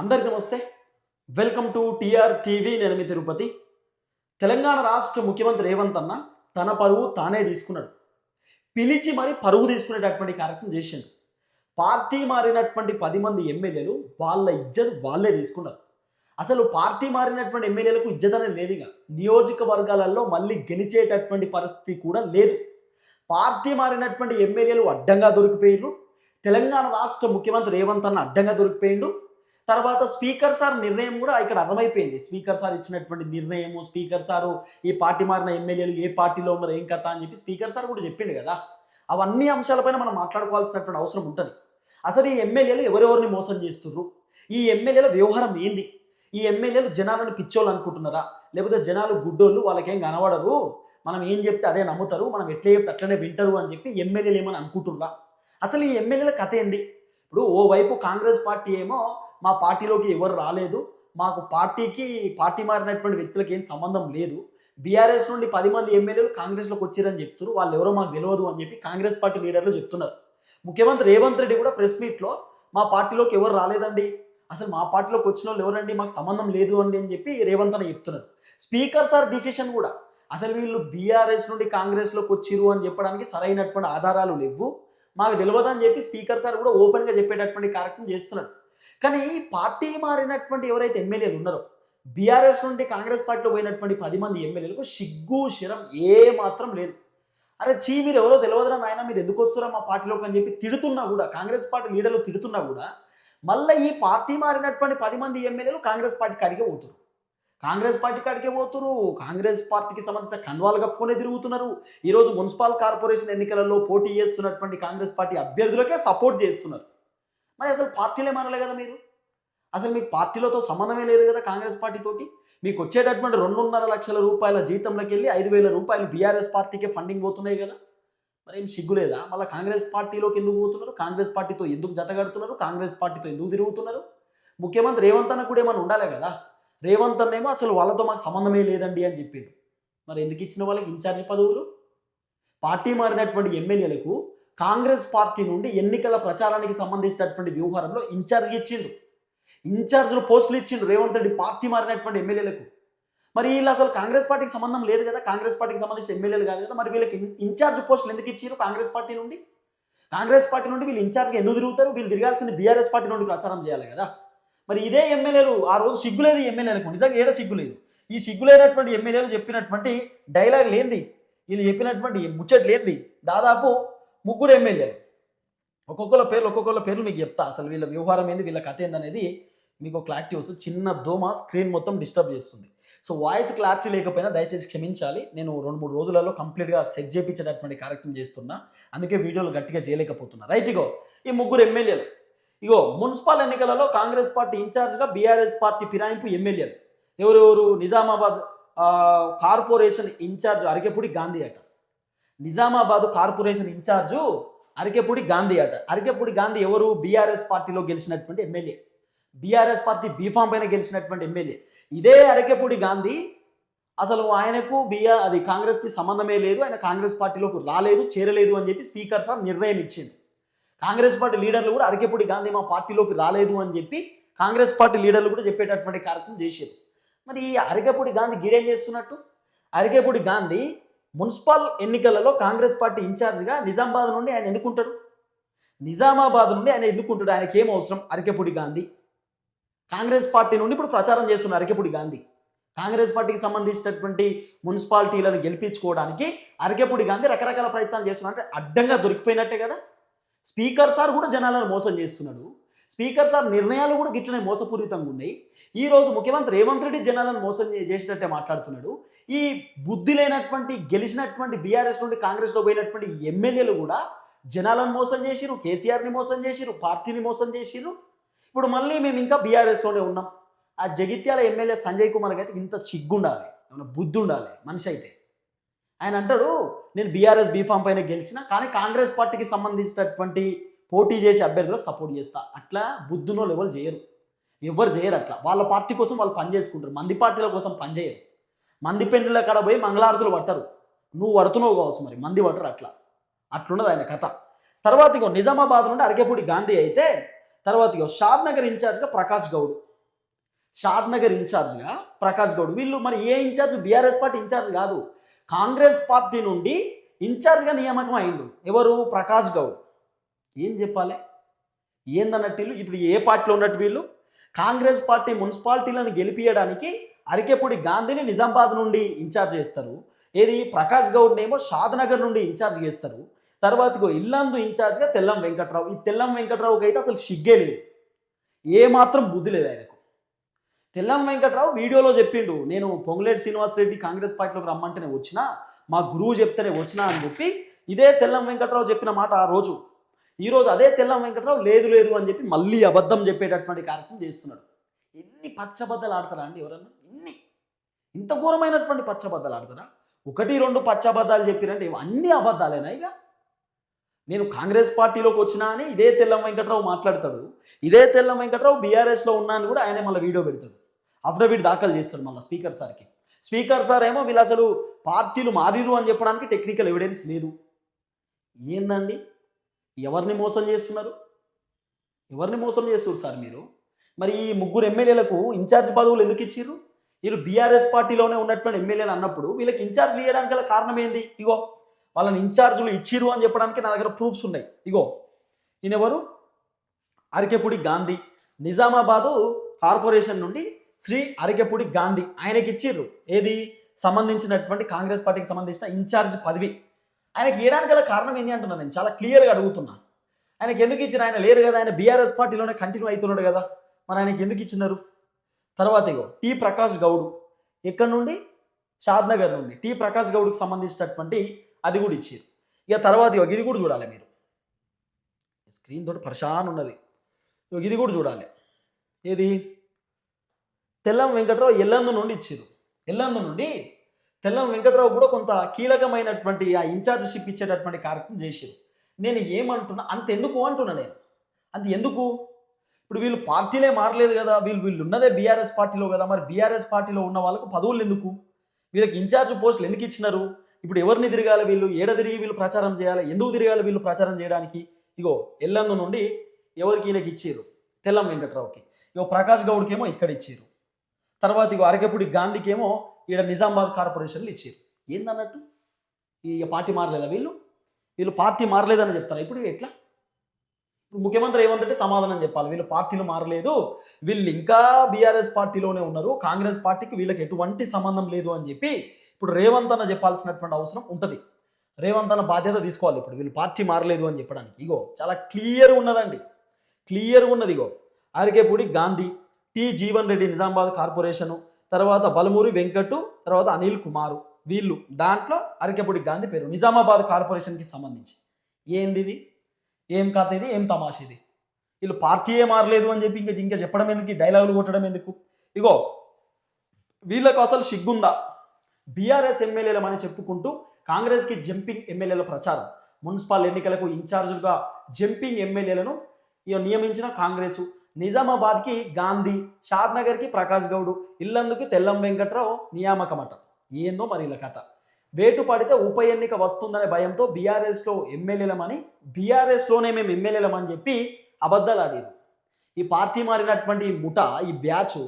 అందరికీ నమస్తే. Welcome to T R TV. నేను మీ తిరుపతి. తెలంగాణ రాష్ట్ర ముఖ్యమంత్రి రేవంత్ అన్న తన పరువు తానే తీసుకున్నాడు. పిలిచి మరి పరువు తీసుకునేటటువంటి కార్యక్రమం చేసిండు. పార్టీ మారినటువంటి పది మంది ఎమ్మెల్యేలు వాళ్ళ ఇజ్జత్ వాళ్ళే తీసుకున్నారు. అసలు పార్టీ మారినటువంటి ఎమ్మెల్యేలకు ఇజ్జత్ అనేది లేదు ఇక. నియోజకవర్గాలలో మళ్ళీ గెలిచేటటువంటి పరిస్థితి కూడా లేదు. పార్టీ మారినటువంటి ఎమ్మెల్యేలు అడ్డంగా దొరికిపోయారు తెలంగాణ రాష్ట్ర ముఖ్యమంత్రి రేవంత్ అన్న అడ్డంగా దొరికిపోయిండు. తర్వాత స్పీకర్ సార్ నిర్ణయం కూడా ఇక్కడ అర్థమైపోయింది. స్పీకర్ సార్ ఇచ్చినటువంటి నిర్ణయము స్పీకర్ సారు ఈ పార్టీ మారిన ఎమ్మెల్యేలు ఏ పార్టీలో ఉన్నారు ఏం కథ అని చెప్పి స్పీకర్ సార్ కూడా చెప్పిండు కదా. అవన్నీ అంశాలపైన మనం మాట్లాడుకోవాల్సినటువంటి అవసరం ఉంటుంది. అసలు ఈ ఎమ్మెల్యేలు ఎవరెవరిని మోసం చేస్తున్నారు ఈ ఎమ్మెల్యేల వ్యవహారం ఏంది? ఈ ఎమ్మెల్యేలు జనాలను పిచ్చోళ్ళు అనుకుంటున్నారా? లేకపోతే జనాలు గుడ్డోళ్ళు వాళ్ళకేం కనబడరు? మనం ఏం చెప్తే అదే నమ్ముతారు మనం ఎట్లా చెప్తే అట్లనే వింటారు అని చెప్పి ఎమ్మెల్యేలు ఏమని అనుకుంటున్నారా అసలు ఈ ఎమ్మెల్యేల కథ ఏంది? ఇప్పుడు ఓవైపు కాంగ్రెస్ పార్టీ ఏమో మా పార్టీలోకి ఎవరు రాలేదు. మాకు పార్టీకి పార్టీ మారినటువంటి వ్యక్తులకి ఏం సంబంధం లేదు. బీఆర్ఎస్ నుండి పది మంది ఎమ్మెల్యేలు కాంగ్రెస్లోకి వచ్చారని చెప్తున్నారు. వాళ్ళు ఎవరో మాకు తెలియదు అని చెప్పి కాంగ్రెస్ పార్టీ లీడర్లు చెప్తున్నారు. ముఖ్యమంత్రి రేవంత్ రెడ్డి కూడా ప్రెస్ మీట్లో మా పార్టీలోకి ఎవరు రాలేదండి? అసలు మా పార్టీలోకి వచ్చిన వాళ్ళు ఎవరండి? మాకు సంబంధం లేదు అండి అని చెప్పి రేవంత్ అని చెప్తున్నారు. స్పీకర్ సార్ డిసిషన్ కూడా అసలు వీళ్ళు బీఆర్ఎస్ నుండి కాంగ్రెస్లోకి వచ్చిరు అని చెప్పడానికి సరైనటువంటి ఆధారాలు లేవు. మాకు తెలియదు అని చెప్పి స్పీకర్ సార్ కూడా ఓపెన్గా చెప్పేటటువంటి కార్యక్రమం చేస్తున్నారు. కానీ పార్టీ మారినటువంటి ఎవరైతే ఎమ్మెల్యేలు ఉన్నారో బీఆర్ఎస్ నుండి కాంగ్రెస్ పార్టీలో పోయినటువంటి పది మంది ఎమ్మెల్యేలకు సిగ్గు శరం ఏ మాత్రం లేదు. అరే చీ మీరు ఎవరో తెలియదురా నాయన మీరు ఎందుకు వస్తారా మా పార్టీలోకి అని చెప్పి తిడుతున్నా కూడా కాంగ్రెస్ పార్టీ లీడర్లు తిడుతున్నా కూడా మళ్ళీ ఈ పార్టీ మారినటువంటి పది మంది ఎమ్మెల్యేలు కాంగ్రెస్ పార్టీ కాడికే పోతున్నారు కాంగ్రెస్ పార్టీ కాడికే పోతున్నారు కాంగ్రెస్ పార్టీకి సంబంధించిన కన్వాలు కప్పుకునే తిరుగుతున్నారు. ఈరోజు మున్సిపల్ కార్పొరేషన్ ఎన్నికలలో పోటీ చేస్తున్నటువంటి కాంగ్రెస్ పార్టీ అభ్యర్థులకే సపోర్ట్ చేస్తున్నారు. మరి అసలు పార్టీలే మారలే కదా మీరు? అసలు మీకు పార్టీలతో సంబంధమే లేదు కదా కాంగ్రెస్ పార్టీతోటి మీకు వచ్చేటటువంటి రెండున్నర లక్షల రూపాయల జీతంలోకి వెళ్ళి ఐదు వేల రూపాయలు బీఆర్ఎస్ పార్టీకే ఫండింగ్ పోతున్నాయి కదా? మరి ఏం సిగ్గులేదా మళ్ళీ కాంగ్రెస్ పార్టీలోకి ఎందుకు పోతున్నారు? కాంగ్రెస్ పార్టీతో ఎందుకు జతగడుతున్నారు కాంగ్రెస్ పార్టీతో ఎందుకు తిరుగుతున్నారు? ముఖ్యమంత్రి రేవంత్ అన్న కూడా ఏమైనా ఉండాలి కదా? రేవంత్ అన్నేమో అసలు వాళ్ళతో మాకు సంబంధమే లేదండి అని చెప్పిండు. మరి ఎందుకు ఇచ్చిన వాళ్ళకి ఇన్ఛార్జ్ పదవులు? పార్టీ మారినటువంటి ఎమ్మెల్యేలకు కాంగ్రెస్ పార్టీ నుండి ఎన్నికల ప్రచారానికి సంబంధించినటువంటి వ్యవహారంలో ఇన్ఛార్జ్ ఇచ్చిండు ఇన్ఛార్జ్లు పోస్టులు ఇచ్చిండు రేవంత్ రెడ్డి పార్టీ మారినటువంటి ఎమ్మెల్యేలకు. మరి వీళ్ళు అసలు కాంగ్రెస్ పార్టీకి సంబంధం లేదు కదా? కాంగ్రెస్ పార్టీకి సంబంధించిన ఎమ్మెల్యేలు కాదు కదా? మరి వీళ్ళకి ఇన్ఛార్జ్ పోస్టులు ఎందుకు ఇచ్చారు కాంగ్రెస్ పార్టీ నుండి? కాంగ్రెస్ పార్టీ నుండి వీళ్ళు ఇన్ఛార్జ్గా ఎందుకు తిరుగుతారు? వీళ్ళు తిరగాల్సింది బీఆర్ఎస్ పార్టీ నుండి ప్రచారం చేయాలి కదా? మరి ఇదే ఎమ్మెల్యేలు ఆ రోజు సిగ్గులేదు ఎమ్మెల్యేలకు. నిజంగా ఏడ సిగ్గులేదు ఈ సిగ్గులేనటువంటి ఎమ్మెల్యేలు చెప్పినటువంటి డైలాగ్ లేనిది. వీళ్ళు చెప్పినటువంటి ముచ్చట్ లేనిది. దాదాపు ముగ్గురు ఎమ్మెల్యేలు. ఒక్కొక్కళ్ళ పేర్లు ఒక్కొక్కల పేర్లు మీకు చెప్తా. అసలు వీళ్ళ వ్యవహారం ఏంది వీళ్ళ కథ ఏందనేది మీకు క్లారిటీ వస్తుంది. చిన్న దోమ స్క్రీన్ మొత్తం డిస్టర్బ్ చేస్తుంది. సో వాయిస్ క్లారిటీ లేకపోయినా దయచేసి క్షమించాలి. నేను రెండు మూడు రోజులలో కంప్లీట్గా సెట్ చేయించేటటువంటి కార్యక్రమం చేస్తున్నా. అందుకే వీడియోలు గట్టిగా చేయలేకపోతున్నా. రైట్ ఇగో ఈ ముగ్గురు ఎమ్మెల్యేలు. ఇగో మున్సిపల్ ఎన్నికలలో కాంగ్రెస్ పార్టీ ఇన్ఛార్జ్గా బీఆర్ఎస్ పార్టీ ఫిరాయింపు ఎమ్మెల్యేలు. ఎవరెవరు? Nizamabad corporation in charge Arikepudi Gandhi అట. Nizamabad corporation in charge Arikepudi Gandhi అట. అరికెపూడి గాంధీ ఎవరు? బీఆర్ఎస్ పార్టీలో గెలిచినటువంటి ఎమ్మెల్యే. బీఆర్ఎస్ పార్టీ బీఫామ్ పైన గెలిచినటువంటి ఎమ్మెల్యే. ఇదే అరకెపూడి గాంధీ. అసలు ఆయనకు బిఆర్ అది కాంగ్రెస్కి సంబంధమే లేదు. ఆయన కాంగ్రెస్ పార్టీలోకి రాలేదు చేరలేదు అని చెప్పి స్పీకర్ సార్ నిర్ణయం ఇచ్చింది కాంగ్రెస్ పార్టీ లీడర్లు కూడా అరకెపూడి గాంధీ మా పార్టీలోకి రాలేదు అని చెప్పి కాంగ్రెస్ పార్టీ లీడర్లు కూడా చెప్పేటటువంటి కార్యక్రమం చేశారు మరి ఈ అరికెపూడి గాంధీ గీడేం చేస్తున్నట్టు? అరికెపూడి గాంధీ మున్సిపల్ ఎన్నికలలో కాంగ్రెస్ పార్టీ ఇన్ఛార్జ్గా నిజామాబాద్ నుండి ఆయన ఎందుకుంటాడు? నిజామాబాద్ నుండి ఆయన ఎన్నుకుంటాడు ఆయనకి ఏం అవసరం? అరికెపూడి గాంధీ. కాంగ్రెస్ పార్టీ నుండి ఇప్పుడు ప్రచారం చేస్తున్న అరికెపూడి గాంధీ. కాంగ్రెస్ పార్టీకి సంబంధించినటువంటి మున్సిపాలిటీలను గెలిపించుకోవడానికి అరికెపూడి గాంధీ రకరకాల ప్రయత్నాలు చేస్తున్నాడు అంటే అడ్డంగా దొరికిపోయినట్టే కదా? స్పీకర్ సార్ కూడా జనాలను మోసం చేస్తున్నాడు. స్పీకర్ సార్ నిర్ణయాలు కూడా గిట్లనే మోసపూరితంగా ఉన్నాయి. ఈ రోజు ముఖ్యమంత్రి రేవంత్ రెడ్డి జనాలను మోసం చేసినట్టే మాట్లాడుతున్నాడు. ఈ బుద్ధి లేనటువంటి గెలిచినటువంటి బీఆర్ఎస్ నుండి కాంగ్రెస్లో పోయినటువంటి ఎమ్మెల్యేలు కూడా జనాలను మోసం చేసిరు కేసీఆర్ని మోసం చేసిరు పార్టీని మోసం చేసిరు ఇప్పుడు మళ్ళీ మేము ఇంకా బీఆర్ఎస్లోనే ఉన్నాం. ఆ జగిత్యాల ఎమ్మెల్యే సంజయ్ కుమార్కి అయితే ఇంత సిగ్గుండాలి ఏమైనా బుద్ధి ఉండాలి మనిషి అయితే. ఆయన అంటాడు నేను బీఆర్ఎస్ బీఫామ్ పైన గెలిచిన కానీ కాంగ్రెస్ పార్టీకి సంబంధించినటువంటి పోటీ చేసే అభ్యర్థులకు సపోర్ట్ చేస్తా. అట్లా బుద్ధునో లెవెల్ చేయరు. ఎవరు చేయరు అట్లా. వాళ్ళ పార్టీ కోసం వాళ్ళు పని చేసుకుంటారు. మంది పార్టీల కోసం పని చేయరు. మంది పెండ్ల కాడ పోయి మంగళారతులు పట్టరు. నువ్వు పడుతున్నావు కావచ్చు మరి మంది పట్టరు అట్లా. అట్లున్నది ఆయన కథ. తర్వాత ఇగో నిజామాబాద్ నుండి అరకేపూడి గాంధీ అయితే తర్వాత ఇగో షాద్ నగర్ ఇన్ఛార్జ్గా ప్రకాష్ గౌడ్. షాద్ నగర్ ఇన్ఛార్జ్గా ప్రకాష్ గౌడ్. వీళ్ళు మరి ఏ in charge? BRS party in charge కాదు. కాంగ్రెస్ పార్టీ నుండి ఇన్ఛార్జ్గా నియామకం అయిండు. ఎవరు? ప్రకాష్ గౌడ్. ఏం చెప్పాలి? ఏందన్నట్టు వీళ్ళు? ఇప్పుడు ఏ పార్టీలో ఉన్నట్టు వీళ్ళు? కాంగ్రెస్ పార్టీ మున్సిపాలిటీలను గెలిపించడానికి అరికెపూడి గాంధీని నిజామాబాద్ నుండి ఇన్ఛార్జ్ చేస్తారు. ఏది? ప్రకాష్ గౌడ్ ఏమో షాద్నగర్ నుండి ఇన్ఛార్జ్ చేస్తారు. తర్వాత ఇల్లందు ఇన్ఛార్జ్గా తెల్లం వెంకట్రావు. ఈ తెల్లం వెంకట్రావుకి అయితే అసలు సిగ్గే లేదు. ఏమాత్రం బుద్ధి లేదు ఆయనకు. తెల్లం వెంకట్రావు వీడియోలో చెప్పిండు నేను పొంగులేటి శ్రీనివాస్ రెడ్డి కాంగ్రెస్ పార్టీలోకి రమ్మంటేనే వచ్చినా మా గురువు చెప్తేనే వచ్చినా అని చెప్పి ఇదే తెల్లం వెంకట్రావు చెప్పిన మాట ఆ రోజు. ఈరోజు అదే తెల్లం వెంకటరావు లేదు లేదు అని చెప్పి మళ్ళీ అబద్ధం చెప్పేటటువంటి కార్యక్రమం చేస్తున్నాడు. ఎన్ని పచ్చబద్దలు ఆడతారా అండి ఎవరన్నా? ఎన్ని? ఇంత ఘోరమైనటువంటి పచ్చబద్దలు ఆడతారా? ఒకటి రెండు పచ్చబద్దాలు చెప్పిరంటే ఇవి అన్ని అబద్ధాలేనా ఇక? నేను కాంగ్రెస్ పార్టీలోకి వచ్చినా అని ఇదే తెల్లం వెంకట్రావు మాట్లాడతాడు. ఇదే తెల్లం వెంకట్రావు బీఆర్ఎస్లో ఉన్నా అని కూడా ఆయన మళ్ళీ వీడియో పెడతాడు. అఫిడవిట్ దాఖలు చేస్తాడు మళ్ళీ స్పీకర్ సార్కి. స్పీకర్ సార్ ఏమో వీళ్ళు అసలు పార్టీలు మారిరు అని చెప్పడానికి టెక్నికల్ ఎవిడెన్స్ లేదు. ఏందండి? ఎవరిని మోసం చేస్తున్నారు? ఎవరిని మోసం చేస్తున్నారు సార్ మీరు? మరి ఈ ముగ్గురు ఎమ్మెల్యేలకు ఇన్ఛార్జ్ పదవులు ఎందుకు ఇచ్చిర్రు? వీళ్ళు బీఆర్ఎస్ పార్టీలోనే ఉన్నటువంటి ఎమ్మెల్యేలు అన్నప్పుడు వీళ్ళకి ఇన్ఛార్జ్ ఇవ్వడానికి గల కారణం ఏంది? ఇగో వాళ్ళని ఇన్ఛార్జులు ఇచ్చిర్రు అని చెప్పడానికి నా దగ్గర ప్రూఫ్స్ ఉన్నాయి. ఇగో ఈయనెవరు అరికెపూడి గాంధీ. నిజామాబాదు కార్పొరేషన్ నుండి శ్రీ అరికెపూడి గాంధీ ఆయనకి ఇచ్చిర్రు ఏది? సంబంధించినటువంటి కాంగ్రెస్ పార్టీకి సంబంధించిన ఇన్ఛార్జ్ పదవి. ఆయనకి ఇవ్వడానికి గల కారణం ఏంటి అంటున్నా నేను? చాలా క్లియర్గా అడుగుతున్నా. ఆయనకి ఎందుకు ఇచ్చిన? ఆయన లేరు కదా. ఆయన బీఆర్ఎస్ పార్టీలోనే కంటిన్యూ అవుతున్నాడు కదా. మరి ఆయనకి ఎందుకు ఇచ్చినారు? తర్వాత ఇగో టీ ప్రకాష్ గౌడ్ ఎక్కడి నుండి? షాద్నగర్ నుండి. టీ ప్రకాష్ గౌడ్కి సంబంధించినటువంటి అది కూడా ఇచ్చారు. ఇక తర్వాత ఇగో ఇది కూడా చూడాలి మీరు. స్క్రీన్ తోటి పరిశాన్ ఉన్నది. ఇగో ఇది కూడా చూడాలి. ఏది? తెల్లం వెంకట్రావు ఎల్లందు నుండి ఇచ్చారు. ఎల్లందు నుండి తెల్లం వెంకట్రావు కూడా కొంత కీలకమైనటువంటి ఆ ఇన్ఛార్జ్షిప్ ఇచ్చేటటువంటి కార్యక్రమం చేశారు నేను ఏమంటున్నా అంత ఎందుకు అంటున్నా నేను. అంత ఎందుకు? ఇప్పుడు వీళ్ళు పార్టీలే మారలేదు కదా వీళ్ళు వీళ్ళు ఉన్నదే బీఆర్ఎస్ పార్టీలో కదా మరి బీఆర్ఎస్ పార్టీలో ఉన్న వాళ్ళకు పదవులు ఎందుకు? వీళ్ళకి ఇన్ఛార్జ్ పోస్టులు ఎందుకు ఇచ్చినారు? ఇప్పుడు ఎవరిని తిరగాలి వీళ్ళు? ఏడ తిరిగి వీళ్ళు ప్రచారం చేయాలి? ఎందుకు తిరగాలి వీళ్ళు ప్రచారం చేయడానికి? ఇగో ఎల్లందు నుండి ఎవరికి వీళ్ళకి ఇచ్చారు తెల్లం వెంకట్రావుకి. ఇగో ప్రకాష్ గౌడ్కి ఏమో ఇక్కడ ఇచ్చారు తర్వాత ఇగో అరకెపుడి గాంధీకి ఏమో ఈడ నిజామాబాద్ కార్పొరేషన్లు ఇచ్చారు. ఏందన్నట్టు? ఈ పార్టీ మారలేదా వీళ్ళు? వీళ్ళు పార్టీ మారలేదని చెప్తారా? ఇప్పుడు ఎట్లా? ఇప్పుడు ముఖ్యమంత్రి ఏమంటే సమాధానం చెప్పాలి. వీళ్ళు పార్టీలు మారలేదు. వీళ్ళు ఇంకా బీఆర్ఎస్ పార్టీలోనే ఉన్నారు. కాంగ్రెస్ పార్టీకి వీళ్ళకి ఎటువంటి సంబంధం లేదు అని చెప్పి ఇప్పుడు రేవంత్ అన్న చెప్పాల్సినటువంటి అవసరం ఉంటుంది. రేవంత్ అన్న బాధ్యత తీసుకోవాలి ఇప్పుడు. వీళ్ళు పార్టీ మారలేదు అని చెప్పడానికి. ఇగో చాలా క్లియర్ ఉన్నదండి. క్లియర్గా ఉన్నది ఇగో. అరికేపూడి గాంధీ టి జీవన్ రెడ్డి నిజామాబాద్ కార్పొరేషను తర్వాత బలమూరి వెంకటు తర్వాత అనిల్ కుమారు. వీళ్ళు దాంట్లో అరకెపూడి గాంధీ పేరు. నిజామాబాద్ కార్పొరేషన్కి సంబంధించి. ఏంది ఇది ఏం కథ ఇది? ఏం తమాష ఇది? వీళ్ళు పార్టీయే మారలేదు అని చెప్పి ఇంకా ఇంకా చెప్పడం ఎందుకు? డైలాగులు కొట్టడం ఎందుకు? ఇగో వీళ్ళకు అసలు సిగ్గుందా? బీఆర్ఎస్ ఎమ్మెల్యేలమని చెప్పుకుంటూ కాంగ్రెస్కి జంపింగ్ ఎమ్మెల్యేల ప్రచారం. మున్సిపల్ ఎన్నికలకు ఇన్ఛార్జులుగా జంపింగ్ ఎమ్మెల్యేలను ఇక నియమించిన కాంగ్రెసు. నిజామాబాద్కి గాంధీ షాద్నగర్కి ప్రకాష్ గౌడ్ ఇల్లందుకి తెల్లం వెంకట్రావు నియామకమట. ఏందో మరి ఇలా కథ. వేటు పడితే ఉప ఎన్నిక వస్తుందనే భయంతో బీఆర్ఎస్లో ఎమ్మెల్యేలమని బీఆర్ఎస్లోనే మేము ఎమ్మెల్యేలమని చెప్పి అబద్ధాలు ఆడారు. ఈ పార్టీ మారినటువంటి ముఠ ఈ బ్యాచ్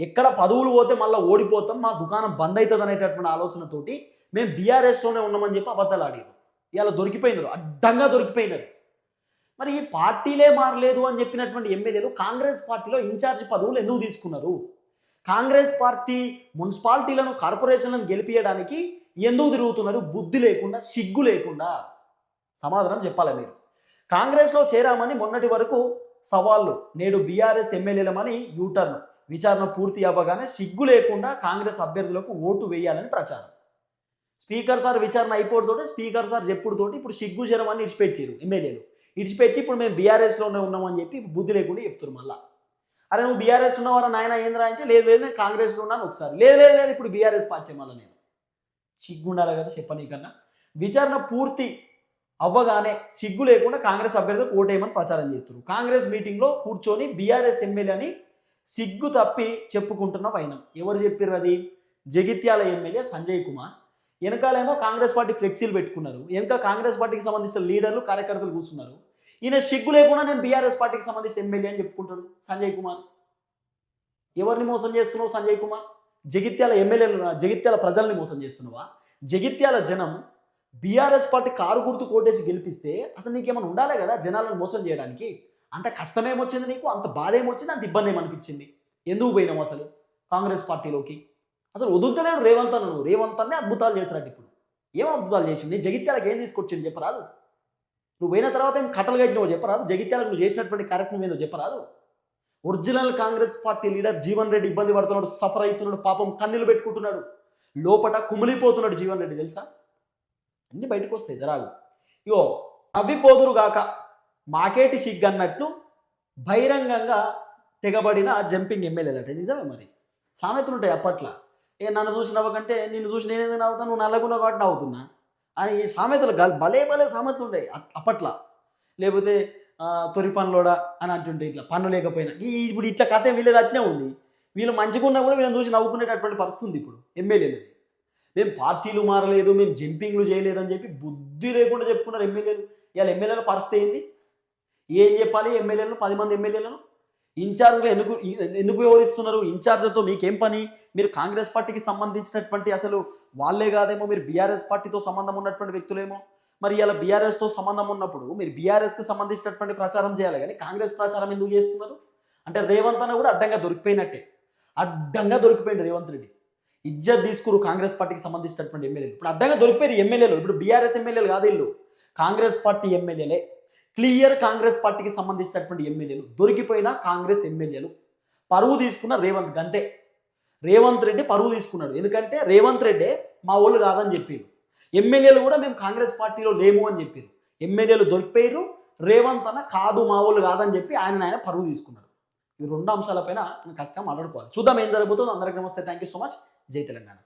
ఎక్కడ పదవులు పోతే మళ్ళీ ఓడిపోతాం మా దుకాణం బంద్ అవుతుంది అనేటటువంటి ఆలోచనతోటి మేము బీఆర్ఎస్లోనే ఉన్నామని చెప్పి అబద్ధాలు ఆడారు. ఇవాళ దొరికిపోయినారు అడ్డంగా దొరికిపోయినారు. మరి ఈ పార్టీలే మారలేదు అని చెప్పినటువంటి ఎమ్మెల్యేలు కాంగ్రెస్ పార్టీలో ఇన్ఛార్జ్ పదవులు ఎందుకు తీసుకున్నారు? కాంగ్రెస్ పార్టీ మున్సిపాలిటీలను కార్పొరేషన్లను గెలిపించడానికి ఎందుకు తిరుగుతున్నారు? బుద్ధి లేకుండా సిగ్గు లేకుండా. సమాధానం చెప్పాలి మీరు? కాంగ్రెస్లో చేరామని మొన్నటి వరకు సవాళ్ళు. నేడు బీఆర్ఎస్ ఎమ్మెల్యేలమని యూటర్న్. విచారణ పూర్తి అవ్వగానే సిగ్గు లేకుండా కాంగ్రెస్ అభ్యర్థులకు ఓటు వేయాలని ప్రచారం. స్పీకర్ సార్ విచారణ అయిపోవడంతో స్పీకర్ సార్ చెప్పుడుతోటి ఇప్పుడు సిగ్గు జరం అని ఇడిచిపెట్టారు ఎమ్మెల్యేలు. ఇడిచిపెట్టి ఇప్పుడు మేము బీఆర్ఎస్లోనే ఉన్నామని చెప్పి బుద్ధి లేకుండా చెప్తారు మళ్ళా. అరే నువ్వు బీఆర్ఎస్ ఉన్నవారా నాయన ఏంద్రా అంటే లేదు లేదు నేను కాంగ్రెస్లో ఉన్నాను ఒకసారి. లేదు లేదు లేదు ఇప్పుడు బీఆర్ఎస్ పార్టీ మళ్ళీ నేను. సిగ్గుండాలి కదా చెప్పనీకన్నా. విచారణ పూర్తి అవ్వగానే సిగ్గు లేకుండా కాంగ్రెస్ అభ్యర్థులకు ఓటేయమని ప్రచారం చేస్తున్నారు కాంగ్రెస్ మీటింగ్లో కూర్చొని బీఆర్ఎస్ ఎమ్మెల్యే అని సిగ్గు తప్పి చెప్పుకుంటున్న వైనం. ఎవరు చెప్పారు అది? జగిత్యాల ఎమ్మెల్యే సంజయ్ కుమార్. వెనకాలేమో కాంగ్రెస్ పార్టీ ఫ్లెక్సీలు పెట్టుకున్నారు. వెనక కాంగ్రెస్ పార్టీకి సంబంధించిన లీడర్లు కార్యకర్తలు కూర్చున్నారు. ఈయన సిగ్గు లేకుండా నేను బీఆర్ఎస్ పార్టీకి సంబంధించిన ఎమ్మెల్యే అని చెప్పుకుంటాడు సంజయ్ కుమార్. ఎవరిని మోసం చేస్తున్నావు సంజయ్ కుమార్? జగిత్యాల ఎమ్మెల్యేలు జగిత్యాల ప్రజల్ని మోసం చేస్తున్నావా? జగిత్యాల జనం బీఆర్ఎస్ పార్టీ కారు గుర్తు కోటేసి గెలిపిస్తే అసలు నీకేమైనా ఉండాలి కదా జనాలను మోసం చేయడానికి? అంత కష్టమేమొచ్చింది నీకు? అంత బాధ ఏమొచ్చింది అంత ఇబ్బంది ఏమనిపించింది? ఎందుకు పోయినావు అసలు కాంగ్రెస్ పార్టీలోకి? అసలు వదులుతలేడు రేవంత్ అన్న నువ్వు. రేవంత్ అన్నే అద్భుతాలు చేసినట్టు ఇప్పుడు. ఏం అద్భుతాలు చేసింది నీ జగిత్యాలకు ఏం తీసుకొచ్చింది చెప్పరాదు. నువ్వు పోయిన తర్వాత ఏం కట్టలు కట్టినవో చెప్పరాదు. జగిత్యాలకు నువ్వు చేసినటువంటి కార్యక్రమం ఏందో చెప్పరాదు. Original Congress party leader Jeevan Reddy ఇబ్బంది పడుతున్నాడు సఫర్ అవుతున్నాడు పాపం కన్నీళ్ళు పెట్టుకుంటున్నాడు. లోపట కుమిలిపోతున్నాడు జీవన్ రెడ్డి తెలుసా? అన్ని బయటకు వస్తాయి జరాలు ఇగో నవ్విపోదురు గాక. మాకేటి సిగ్గు అన్నట్లు బహిరంగంగా తెగబడిన జంపింగ్ ఎమ్మెల్యేలట. నిజమే మరి. సామెతలు ఉంటాయి అప్పట్లో. ఏ నన్ను చూసి నవ్వకంటే నిన్ను చూసి నేనేదో నవ్వుతాను? నువ్వు నల్లగున్న కాబట్టి నవ్వుతున్నా. అని ఈ సామెతలు భలే భలే సామెతలు ఉంటాయి. అప్పట్లో. లేకపోతే తొరి పనులోడా అని అంటుంటే ఇట్లా పన్ను లేకపోయినా. ఈ ఇప్పుడు ఇట్లా కథ వీళ్ళది అట్లే ఉంది. వీళ్ళు మంచిగున్నా కూడా వీళ్ళని చూసి నవ్వుకునేటటువంటి పరిస్థితి ఉంది ఇప్పుడు ఎమ్మెల్యేలు మేము పార్టీలు మారలేదు మేము జంపింగ్లు చేయలేదు అని చెప్పి బుద్ధి లేకుండా చెప్పుకున్నారు ఎమ్మెల్యేలు. ఇవాళ ఎమ్మెల్యేల పరిస్థితి ఏంది? ఏం చెప్పాలి ఎమ్మెల్యేలను? పది మంది ఎమ్మెల్యేలను? ఇన్ఛార్జ్గా ఎందుకు ఎందుకు వివరిస్తున్నారు ఇన్ఛార్జ్తో మీకేం పని? మీరు కాంగ్రెస్ పార్టీకి సంబంధించినటువంటి అసలు వాళ్ళే కాదేమో మీరు బీఆర్ఎస్ పార్టీతో సంబంధం ఉన్నటువంటి వ్యక్తులేమో. మరి ఇలా బీఆర్ఎస్తో సంబంధం ఉన్నప్పుడు మీరు బీఆర్ఎస్కి సంబంధించినటువంటి ప్రచారం చేయాలి కానీ కాంగ్రెస్ ప్రచారం ఎందుకు చేస్తున్నారు? అంటే రేవంత్ అన్న కూడా అడ్డంగా దొరికిపోయినట్టే. అడ్డంగా దొరికిపోయింది రేవంత్ రెడ్డి. ఇజ్జత్ తీసుకురు కాంగ్రెస్ పార్టీకి సంబంధించినటువంటి ఎమ్మెల్యేలు. ఇప్పుడు అడ్డంగా దొరికిపోయారు ఎమ్మెల్యేలు. ఇప్పుడు బీఆర్ఎస్ ఎమ్మెల్యేలు కాదు వీళ్ళు. కాంగ్రెస్ పార్టీ ఎమ్మెల్యేలే. క్లియర్ కాంగ్రెస్ పార్టీకి సంబంధించినటువంటి ఎమ్మెల్యేలు. దొరికిపోయిన కాంగ్రెస్ ఎమ్మెల్యేలు. పరువు తీసుకున్న రేవంత్ గంతే. రేవంత్ రెడ్డి పరువు తీసుకున్నాడు. ఎందుకంటే రేవంత్ రెడ్డి మా వాళ్ళు కాదని చెప్పారు. ఎమ్మెల్యేలు కూడా మేము కాంగ్రెస్ పార్టీలో లేము అని చెప్పారు. ఎమ్మెల్యేలు దొరికిపోయారు రేవంత్ అన్న కాదు మా వాళ్ళు కాదని చెప్పి ఆయన ఆయన పరువు తీసుకున్నాడు. ఈ రెండు అంశాలపైన ఖచ్చితంగా మాట్లాడుకోవాలి. చూద్దాం ఏం జరగబోతుందో అందరికీ నమస్తే. థ్యాంక్ యూ సో మచ్ జై తెలంగాణ.